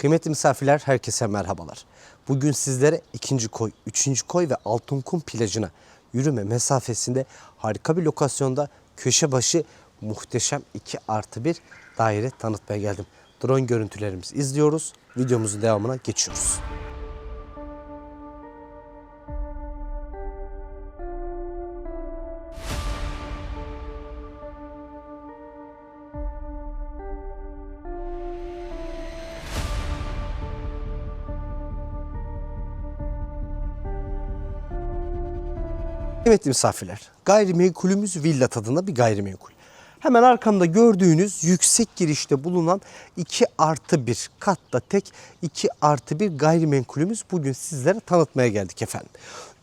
Kıymetli misafirler herkese merhabalar. Bugün sizlere ikinci koy, üçüncü koy ve Altınkum plajına yürüme mesafesinde harika bir lokasyonda köşe başı muhteşem 2 artı 1 daire tanıtmaya geldim. Drone görüntülerimizi izliyoruz. Videomuzun devamına geçiyoruz. Kıymetli misafirler, gayrimenkulümüz villa tadında bir gayrimenkul. Hemen arkamda gördüğünüz yüksek girişte bulunan 2 artı 1 katta tek 2 artı 1 gayrimenkulümüz bugün sizlere tanıtmaya geldik efendim.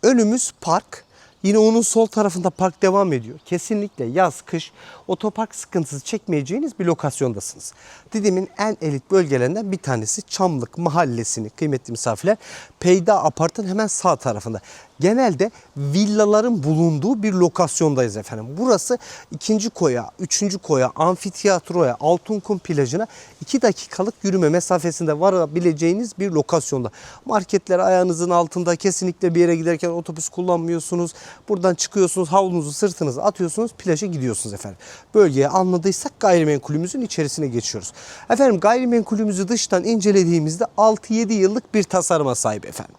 Önümüz park. Yine onun sol tarafında park devam ediyor. Kesinlikle yaz, kış otopark sıkıntısı çekmeyeceğiniz bir lokasyondasınız. Didim'in en elit bölgelerinden bir tanesi Çamlık Mahallesi'ni kıymetli misafirler. Peyda Apart'ın hemen sağ tarafında. Genelde villaların bulunduğu bir lokasyondayız efendim. Burası ikinci koya, üçüncü koya, amfiteyatroya, Altınkum plajına 2 dakikalık yürüme mesafesinde varabileceğiniz bir lokasyonda. Marketler ayağınızın altında kesinlikle bir yere giderken otobüs kullanmıyorsunuz. Buradan çıkıyorsunuz havlunuzu sırtınıza atıyorsunuz plaja gidiyorsunuz efendim. Bölgeye anladıysak gayrimenkulümüzün içerisine geçiyoruz. Efendim gayrimenkulümüzü dıştan incelediğimizde 6-7 yıllık bir tasarıma sahip efendim.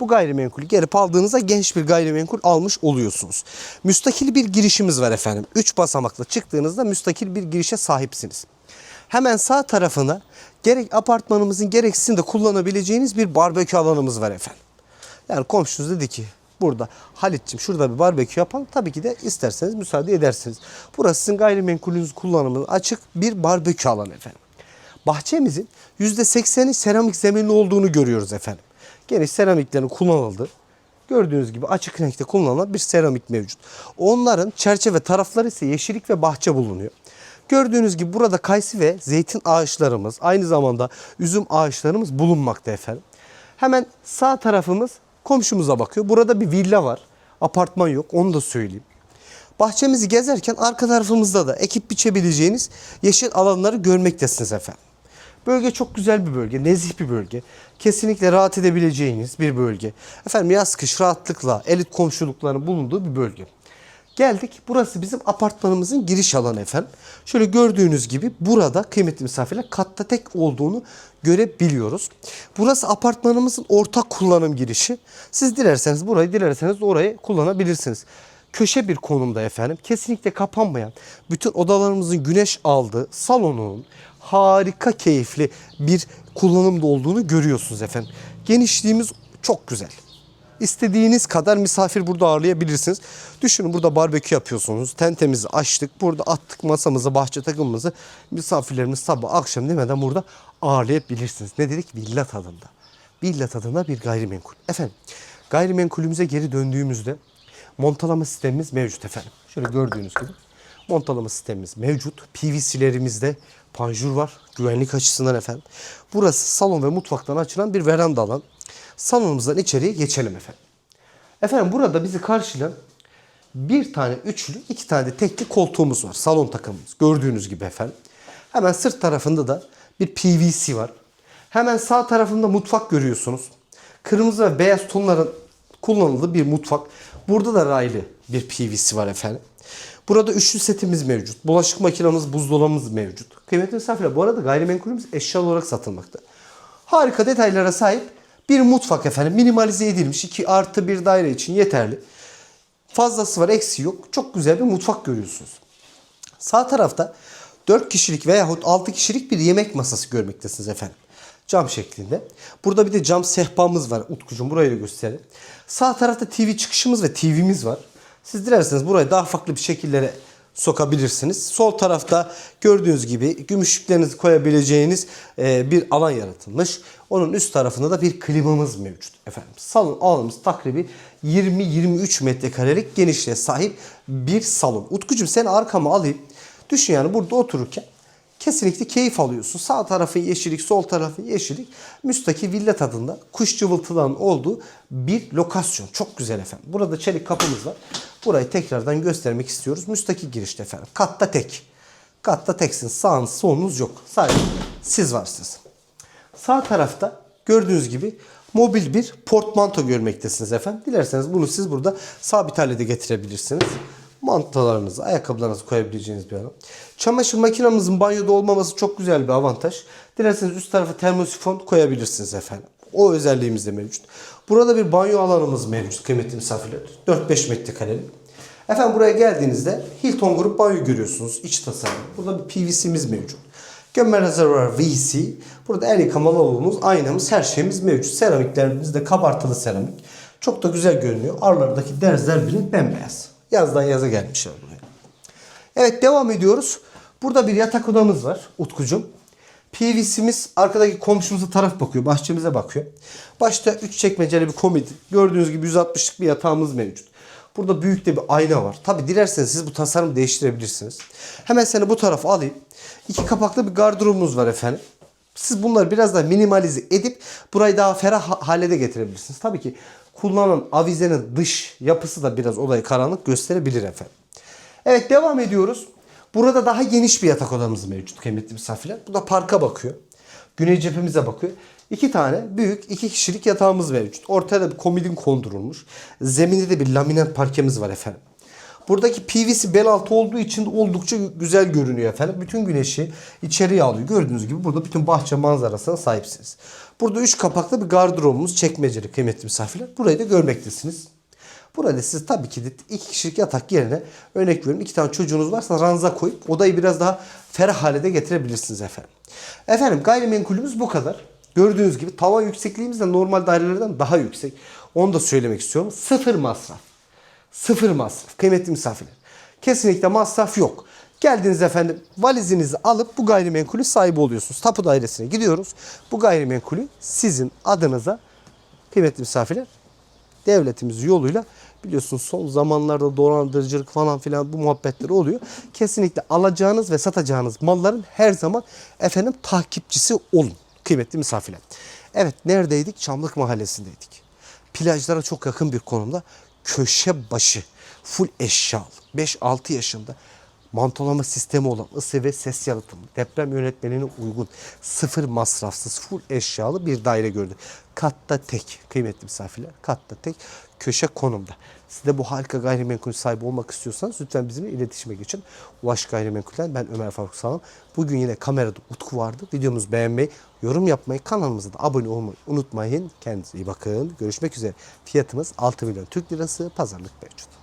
Bu gayrimenkulü gelip aldığınızda genç bir gayrimenkul almış oluyorsunuz. Müstakil bir girişimiz var efendim. 3 basamaklı çıktığınızda müstakil bir girişe sahipsiniz. Hemen sağ tarafına gerek apartmanımızın gerek sizin de kullanabileceğiniz bir barbekü alanımız var efendim. Yani komşunuz dedi ki burada Halit'ciğim şurada bir barbekü yapalım. Tabii ki de isterseniz müsaade edersiniz. Burası sizin gayrimenkulünüz kullanımına açık bir barbekü alanı efendim. Bahçemizin %80'i seramik zeminli olduğunu görüyoruz efendim. Geniş seramiklerin kullanıldığı gördüğünüz gibi açık renkte kullanılan bir seramik mevcut. Onların çerçeve tarafları ise yeşillik ve bahçe bulunuyor. Gördüğünüz gibi burada kayısı ve zeytin ağaçlarımız, aynı zamanda üzüm ağaçlarımız bulunmakta efendim. Hemen sağ tarafımız komşumuza bakıyor. Burada bir villa var. Apartman yok onu da söyleyeyim. Bahçemizi gezerken arka tarafımızda da ekip biçebileceğiniz yeşil alanları görmektesiniz efendim. Bölge çok güzel bir bölge, nezih bir bölge. Kesinlikle rahat edebileceğiniz bir bölge. Efendim yaz kış rahatlıkla elit komşulukların bulunduğu bir bölge. Geldik. Burası bizim apartmanımızın giriş alanı efendim. Şöyle gördüğünüz gibi burada kıymetli misafirler katta tek olduğunu görebiliyoruz. Burası apartmanımızın ortak kullanım girişi. Siz dilerseniz burayı dilerseniz orayı kullanabilirsiniz. Köşe bir konumda efendim. Kesinlikle kapanmayan, bütün odalarımızın güneş aldığı salonun harika keyifli bir kullanımda olduğunu görüyorsunuz efendim. Genişliğimiz çok güzel. İstediğiniz kadar misafir burada ağırlayabilirsiniz. Düşünün burada barbekü yapıyorsunuz. Tentemizi açtık. Burada attık masamızı, bahçe takımımızı. Misafirlerimiz sabah akşam demeden burada ağırlayabilirsiniz. Ne dedik? Villa tadında. Villa tadında bir gayrimenkul. Efendim gayrimenkulümüze geri döndüğümüzde montalama sistemimiz mevcut efendim. Şöyle gördüğünüz gibi montalama sistemimiz mevcut. PVC'lerimizde panjur var güvenlik açısından efendim. Burası salon ve mutfaktan açılan bir veranda alan. Salonumuzdan içeriye geçelim efendim. Efendim burada bizi karşılayan bir tane üçlü, iki tane de tekli koltuğumuz var. Salon takımımız. Gördüğünüz gibi efendim. Hemen sırt tarafında da bir PVC var. Hemen sağ tarafında mutfak görüyorsunuz. Kırmızı ve beyaz tonların kullanıldığı bir mutfak. Burada da raylı bir PVC var efendim. Burada üçlü setimiz mevcut. Bulaşık makinamız, buzdolabımız mevcut. Kıymetli misafirler bu arada gayrimenkulümüz eşya olarak satılmakta. Harika detaylara sahip bir mutfak efendim. Minimalize edilmiş. 2 artı bir daire için yeterli. Fazlası var eksi yok. Çok güzel bir mutfak görüyorsunuz. Sağ tarafta 4 kişilik veyahut 6 kişilik bir yemek masası görmektesiniz efendim. Cam şeklinde. Burada bir de cam sehpamız var. Utkucuğum burayı da gösterelim. Sağ tarafta TV çıkışımız ve TV'miz var. Siz dilerseniz burayı daha farklı bir şekillere sokabilirsiniz. Sol tarafta gördüğünüz gibi gümüşlüklerinizi koyabileceğiniz e, bir alan yaratılmış. Onun üst tarafında da bir klimamız mevcut efendim. Salon alanımız takribi 20-23 metrekarelik genişliğe sahip bir salon. Utkucuğum seni arkama alayım. Düşün yani burada otururken kesinlikle keyif alıyorsun. Sağ tarafı yeşillik, sol tarafı yeşillik. Müstakil villa tadında kuş cıvıltılarının olduğu bir lokasyon. Çok güzel efendim. Burada çelik kapımız var. Burayı tekrardan göstermek istiyoruz. Müstakil girişte efendim. Katta tek. Katta teksiniz. Sağınız solunuz yok. Sadece siz varsınız. Sağ tarafta gördüğünüz gibi mobil bir portmanto görmektesiniz efendim. Dilerseniz bunu siz burada sabit hale de getirebilirsiniz. Mantolarınızı, ayakkabılarınızı koyabileceğiniz bir alan. Çamaşır makinamızın banyoda olmaması çok güzel bir avantaj. Dilerseniz üst tarafa termosifon koyabilirsiniz efendim. O özelliğimiz de mevcut. Burada bir banyo alanımız mevcut kıymetli misafirler. 4-5 metrekare. Efendim buraya geldiğinizde Hilton Grup banyo görüyorsunuz. iç tasarım. Burada bir PVC'miz mevcut. Gömme rezervuar VC. Burada el yıkama lavabomuz, aynamız, her şeyimiz mevcut. Seramiklerimiz de kabartılı seramik. Çok da güzel görünüyor. Aralardaki derzler bile bembeyaz. Yazdan yaza gelmişler buraya. Evet devam ediyoruz. Burada bir yatak odamız var Utkucuğum. PVC'miz arkadaki komşumuza taraf bakıyor. Bahçemize bakıyor. Başta 3 çekmeceli bir komedi. Gördüğünüz gibi 160'lık bir yatağımız mevcut. Burada büyük de bir ayna var. Tabi dilerseniz siz bu tasarımı değiştirebilirsiniz. Hemen seni bu tarafa alayım. İki kapaklı bir gardırobumuz var efendim. Siz bunları biraz daha minimalize edip burayı daha ferah ha- hale de getirebilirsiniz. Tabii ki kullanılan avizenin dış yapısı da biraz olayı karanlık gösterebilir efendim. Evet devam ediyoruz. Burada daha geniş bir yatak odamız mevcut kıymetli misafirler. Bu da parka bakıyor. Güney cephemize bakıyor. İki tane büyük iki kişilik yatağımız mevcut. Ortaya da bir komodin kondurulmuş. Zeminde de bir laminat parkemiz var efendim. Buradaki PVC bel altı olduğu için oldukça güzel görünüyor efendim. Bütün güneşi içeriye alıyor. Gördüğünüz gibi burada bütün bahçe manzarasına sahipsiniz. Burada üç kapaklı bir gardırobumuz çekmeceli kıymetli misafirler. Burayı da görmektesiniz. Burada siz tabii ki de iki kişilik yatak yerine örnek veriyorum iki tane çocuğunuz varsa ranza koyup odayı biraz daha ferah hale getirebilirsiniz efendim. Efendim gayrimenkulümüz bu kadar. Gördüğünüz gibi tavan yüksekliğimiz de normal dairelerden daha yüksek. Onu da söylemek istiyorum. Sıfır masraf. Sıfır masraf. Kıymetli misafirler. Kesinlikle masraf yok. Geldiniz efendim valizinizi alıp bu gayrimenkulü sahibi oluyorsunuz. Tapu dairesine gidiyoruz. Bu gayrimenkulü sizin adınıza kıymetli misafirler devletimiz yoluyla biliyorsunuz son zamanlarda dolandırıcılık falan filan bu muhabbetleri oluyor. Kesinlikle alacağınız ve satacağınız malların her zaman efendim takipçisi olun kıymetli misafirler. Evet neredeydik? Çamlık mahallesindeydik. Plajlara çok yakın bir konumda köşe başı full eşyalı 5-6 yaşında mantolama sistemi olan ısı ve ses yalıtımı, deprem yönetmenine uygun, sıfır masrafsız, full eşyalı bir daire gördük. Katta tek, kıymetli misafirler, katta tek, köşe konumda. Siz de bu harika gayrimenkul sahibi olmak istiyorsanız lütfen bizimle iletişime geçin. Ulaş Gayrimenkul'den ben Ömer Faruk Sağlam. Bugün yine kamerada Utku vardı. Videomuzu beğenmeyi, yorum yapmayı, kanalımıza da abone olmayı unutmayın. Kendinize iyi bakın. Görüşmek üzere. Fiyatımız 6 milyon Türk lirası pazarlık mevcut.